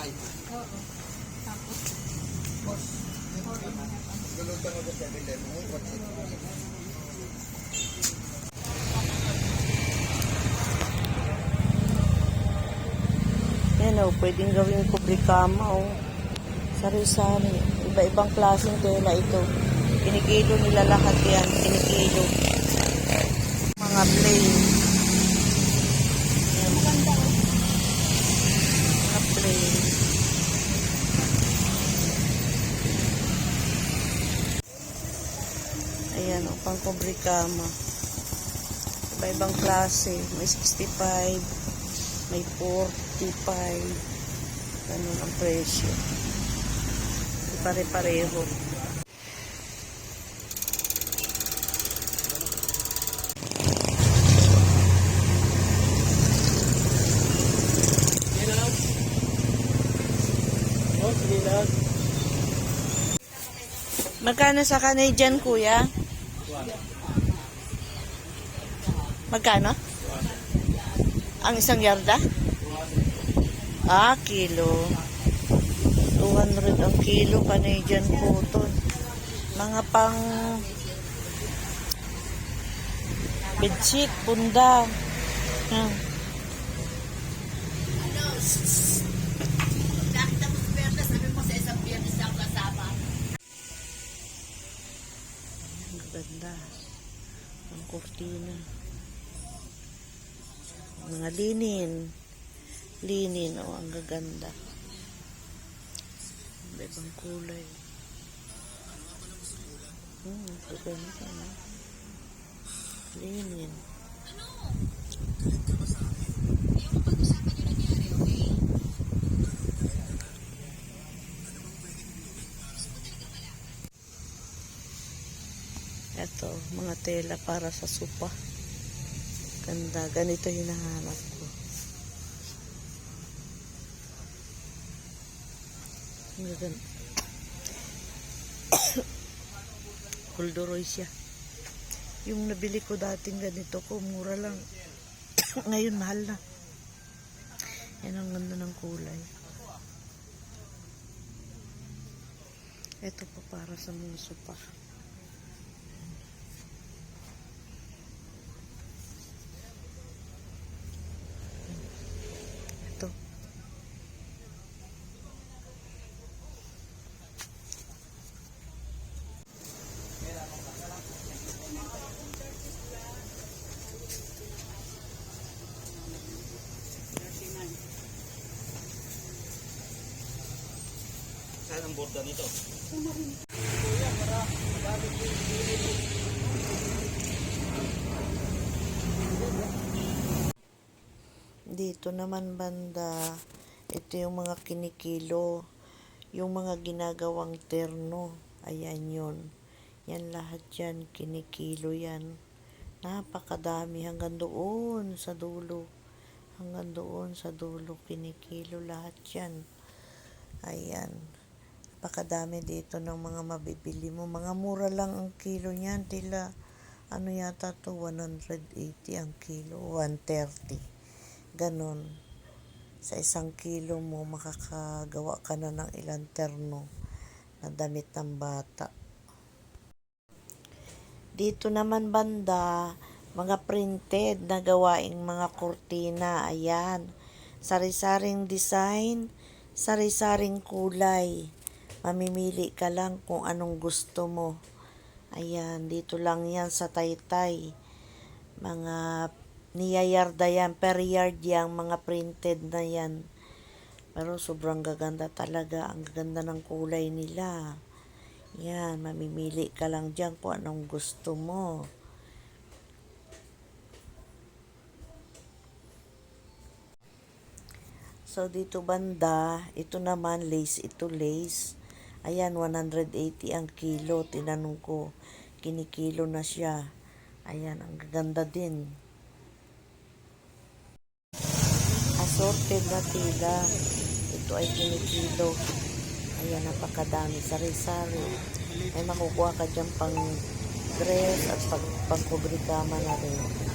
Oo. Tapos, Boss, lulutan ako sa 7-Eleven. Ay, what's it? Yan o, pwedeng gawing kubrikama o. Sari-sari. Iba-ibang klaseng tela ito. Kinikilo nila lahat yan. Kinikilo. Mga plain. Yan. Plain. Ayan o, pang kubrikama. Iba-ibang klase. May 65. May 45. Ganun ang presyo. Di pare-pareho. Magkano sa Canadian, kuya? Magkano? Ang isang yarda? Ah, kilo. 200 ang kilo Canadian cotton. Mga pang bedsheet, bunda. Yan. Ang ganda. Ang kurtina. Mga linin. Linin, oh, ang gaganda. Iba-ibang kulay. Hmm, gaganda, no? Linin. Ito, mga tela para sa sopa. Ganda, ganito hinahanap ko. Ang gaganda. Kulduroy siya. Yung nabili ko dating ganito ko, mura lang. Ngayon, mahal na. Yan ang ganda ng kulay. Ito pa para sa mga sopa. Ito. Saan ang borda nito? Dito naman banda, ito yung mga kinikilo, yung mga ginagawang terno. Ayan yun. Yan lahat yan, kinikilo yan. Napakadami hanggang doon sa dulo. Hanggang doon sa dulo, kinikilo lahat yan. Ayan. Napakadami dito ng mga mabibili mo. Mga mura lang ang kilo niyan. Tila, ano yata to 180 ang kilo, 130. Ganon. Sa isang kilo mo, makakagawa ka na ng ilang terno na damit ng bata. Dito naman banda, mga printed na gawaing mga kurtina. Ayan. Sari-saring design, sari-saring kulay. Mamimili ka lang kung anong gusto mo. Ayan, dito lang yan sa Taytay. Mga niyayarda yan, per yard yan, mga printed na yan. Pero sobrang gaganda talaga. Ang gaganda ng kulay nila. Yan, mamimili ka lang dyan kung anong gusto mo. So, dito banda, ito naman lace, ito lace. Ayan, 180 ang kilo. Tinanong ko, kinikilo na siya. Ayan, ang gaganda din. Assorted na tila. Ito ay kinikilo. Ayan, napakadami. Sari-sari. Ay makukuha ka dyan pang dress at pag, pang kubrikama na rin.